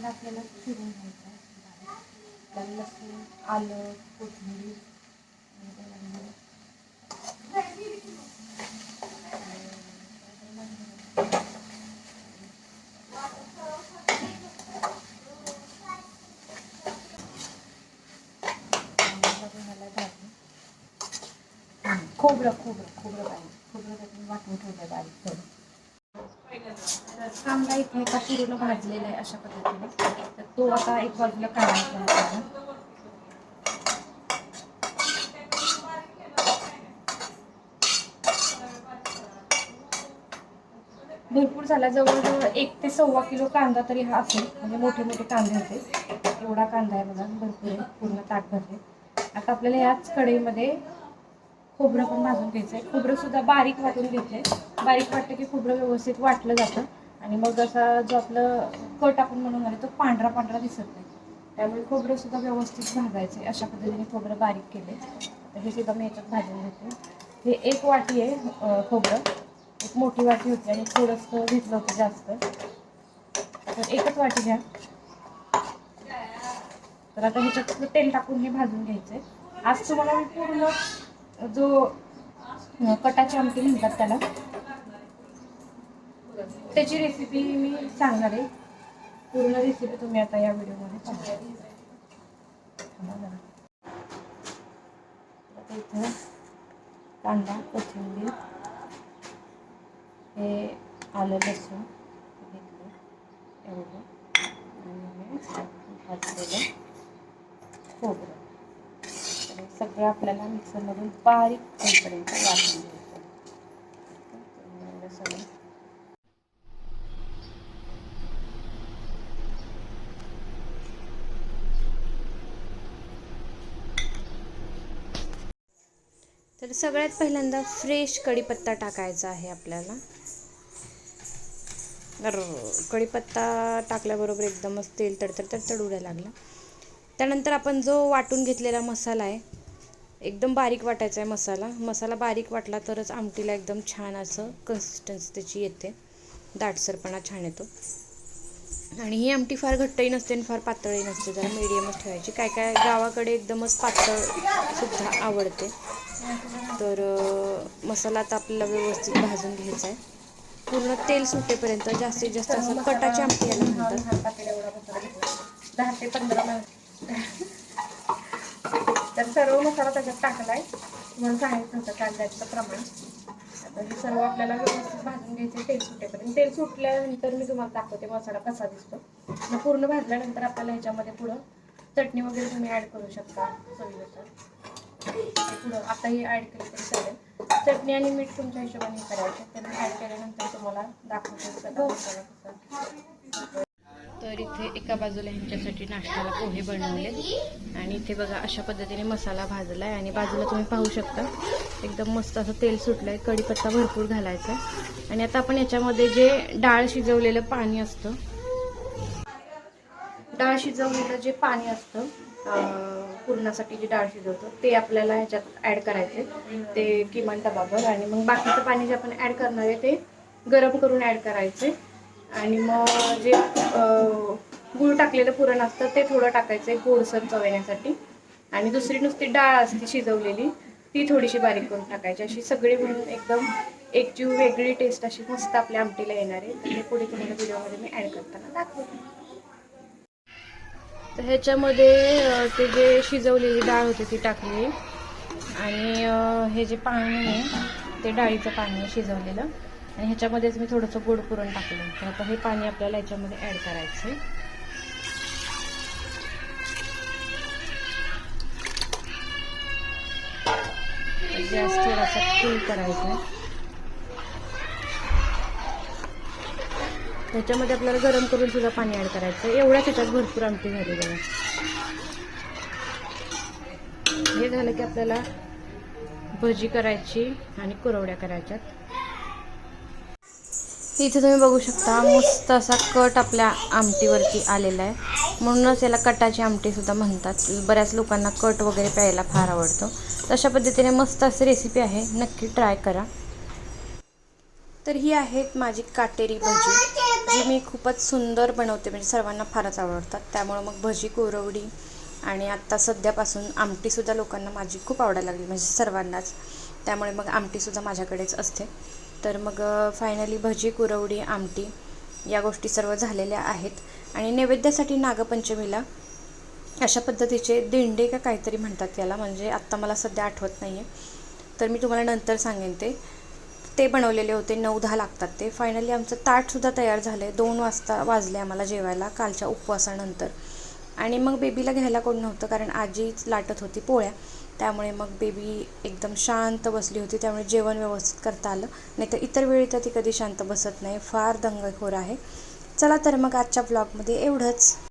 कांदा आपल्याला चिरून घ्यायचं आहे. त्याला लसूण आलं कोथिंबीर खोबरं खोबरं खोबरं बारीक. खोबरं त्यातून वाटून ठेवलं बारीक करून. कांदा इथे एका पूर्ण भाजलेला आहे अशा पद्धतीने. तर तो आता एक बाजूला काढायचा भरपूर झाला. जवळजवळ एक ते सव्वा किलो कांदा तरी हा असेल. म्हणजे मोठे मोठे कांदे होते. एवढा कांदा आहे बघा. भरपूर आहे. पूर्ण ताट भरले. आता आपल्याला याच कढईमध्ये खोबरं पण भाजून घ्यायचं आहे खोबरं सुद्धा बारीक वाटून आहे बारीक वाटलं की खोबरं व्यवस्थित वाटलं जातं. आणि मग असा जो आपलं कट आपण म्हणून आले तो पांढरा पांढरा दिसत नाही. त्यामुळे खोबरं सुद्धा व्यवस्थित भाजायचे अशा पद्धतीने खोबरं बारीक केले. तर हे सुद्धा मी याच्यात भाजून घेते. हे एक वाटी आहे खोबरं. एक मोठी वाटी होती आणि थोडंसं घेतलं होतं जास्त. तर एकच वाटी घ्या. तर आता ह्याच्यात तेल टाकून हे भाजून घ्यायचंय. आज तुम्हाला मी पूर्ण जो कटाची आमटी म्हणतात त्याला त्याची रेसिपी मी सांगणार आहे. पूर्ण रेसिपी तुम्ही आता या व्हिडिओमध्ये पाहू इथं कांदा कोथिंबीर हे आलं लसूण घेतलं एवढं. आणि भाजलेलं खोबरं. सगळं आपल्याला मिक्सरमधून बारीक होईपर्यंत वाटून घ्यायचं तर एवढं सगळं तर सगळ्यात पहिल्यांदा फ्रेश कढीपत्ता टाकायचा आहे आपल्याला. तर कढीपत्ता टाकल्याबरोबर एकदमच तेल तडतड तडतड उडायला लागला. त्यानंतर आपण जो वाटून घेतलेला मसाला आहे एकदम बारीक वाटायचा आहे मसाला. मसाला बारीक वाटला तरच आमटीला एकदम छान असं कन्सिस्टन्सी त्याची येते. दाटसरपणा छान येतो. आणि ही आमटी फार घट्टही नसते आणि फार पातळही नसते. जरा मिडियमच ठेवायची. काय काय गावाकडे एकदमच पातळ सुद्धा आवडते. तर मसाला आता आपल्याला व्यवस्थित भाजून घ्यायचा आहे. पूर्ण तेल सुटेपर्यंत जास्तीत जास्त असं कटाची आमटी याला म्हणतात. दहा ते पंधरा मिनिट तर सर्व मसाला त्याच्यात टाकलाय. तुम्हाला सांगायचं होतं कांद्याचं प्रमाण. आता हे सर्व आपल्याला व्यवस्थित भाजून घ्यायचे तेल सुटेपर्यंत. तेल सुटल्यानंतर मी तुम्हाला दाखवते मसाला कसा दिसतो. मग पूर्ण भाजल्यानंतर आपल्याला ह्याच्यामध्ये पुढं चटणी वगैरे तुम्ही ॲड करू शकता चवीनुसार. पुढं आता हे ॲड केलं तरी चालेल. चटणी आणि मीठ तुमच्या हिशोबाने करायचे करायचं. त्यांनी ॲड केल्यानंतर तुम्हाला दाखवते सगळा तर इथे एका बाजूला ह्यांच्यासाठी नाश्त्याला पोहे बनवले आणि इथे बघा अशा पद्धतीने मसाला भाजला आहे आणि बाजूला तुम्ही पाहू शकता एकदम मस्त असं तेल सुटलं आहे कढीपत्ता भरपूर घालायचा आणि आता आपण याच्यामध्ये जे डाळ शिजवलेलं पाणी असतं डाळ शिजवलेलं जे पाणी असतं पुरणासाठी जी डाळ शिजवतो ते आपल्याला ह्याच्यात ॲड करायचे. ते किमान डबाभर आणि मग बाकीचं पाणी जे आपण ॲड करणार आहे ते गरम करून ॲड करायचे. आणि मग जे गुळ गूळ टाकलेलं पुरण असतं ते थोडं टाकायचं गोडसर चव येण्यासाठी आणि दुसरी नुसती डाळ असते शिजवलेली ती थोडीशी बारीक करून टाकायची. अशी सगळी म्हणून एकदम एक जीव वेगळी टेस्ट अशी मस्त आपल्या आमटीला येणार आहे. तर पुढे तुम्हाला व्हिडिओमध्ये मी ॲड करताना दाखवते. तर ह्याच्यामध्ये ते जे शिजवलेली डाळ होती ती टाकली. आणि हे जे पाणी आहे ते डाळीचं पाणी आहे शिजवलेलं. आणि ह्याच्यामध्येच मी थोडंसं गोड पुरण टाकलं. तर आता हे पाणी आपल्याला ह्याच्यामध्ये ॲड करायचं आहे. गॅस थोडासा फुल करायचा ह्याच्यामध्ये त्याच्यामध्ये आपल्याला गरम करून सुद्धा पाणी ॲड करायचं. आहे एवढ्याच ह्याच्यात भरपूर आमटी झाली बघा. हे झालं की आपल्याला भजी करायची आणि कुरवड्या करायच्यात. इथे तुम्ही बघू शकता मस्त असा कट आपल्या आमटीवरती आलेला आहे. म्हणूनच याला कटाची आमटी सुद्धा म्हणतात. बऱ्याच लोकांना कट वगैरे प्यायला फार आवडतो. तशा पद्धतीने मस्त अशी रेसिपी आहे. नक्की ट्राय करा. तर ही आहेत माझी काटेरी भजी. भजी मी खूपच सुंदर बनवते म्हणजे सर्वांना फारच आवडतात. त्यामुळं मग भजी कोरवडी आणि आत्ता सध्यापासून आमटीसुद्धा लोकांना माझी खूप आवडायला लागली म्हणजे सर्वांनाच. त्यामुळे मग आमटीसुद्धा माझ्याकडेच असते. तर मग फायनली भजी कुरवडी आमटी या गोष्टी सर्व झालेल्या आहेत. आणि नैवेद्यासाठी नागपंचमीला अशा पद्धतीचे दिंडे का काहीतरी म्हणतात याला म्हणजे आत्ता मला सध्या आठवत नाही आहे तर मी तुम्हाला नंतर सांगेन ते. ते बनवलेले होते नऊ दहा लागतात ते. फायनली आमचं ताटसुद्धा तयार झालं आहे दोन वाजता वाजले आम्हाला जेवायला कालच्या उपवासानंतर. आणि मग बेबीला घ्यायला कोण नव्हतं कारण आजीच लाटत होती पोळ्या. त्यामुळे मग बेबी एकदम शांत बसली होती. त्यामुळे जेवण व्यवस्थित करता आलं. नाही तर इतर वेळी तर ती कधी शांत बसत नाही. फार दंगखोर आहे. चला तर मग आजच्या ब्लॉगमध्ये एवढंच.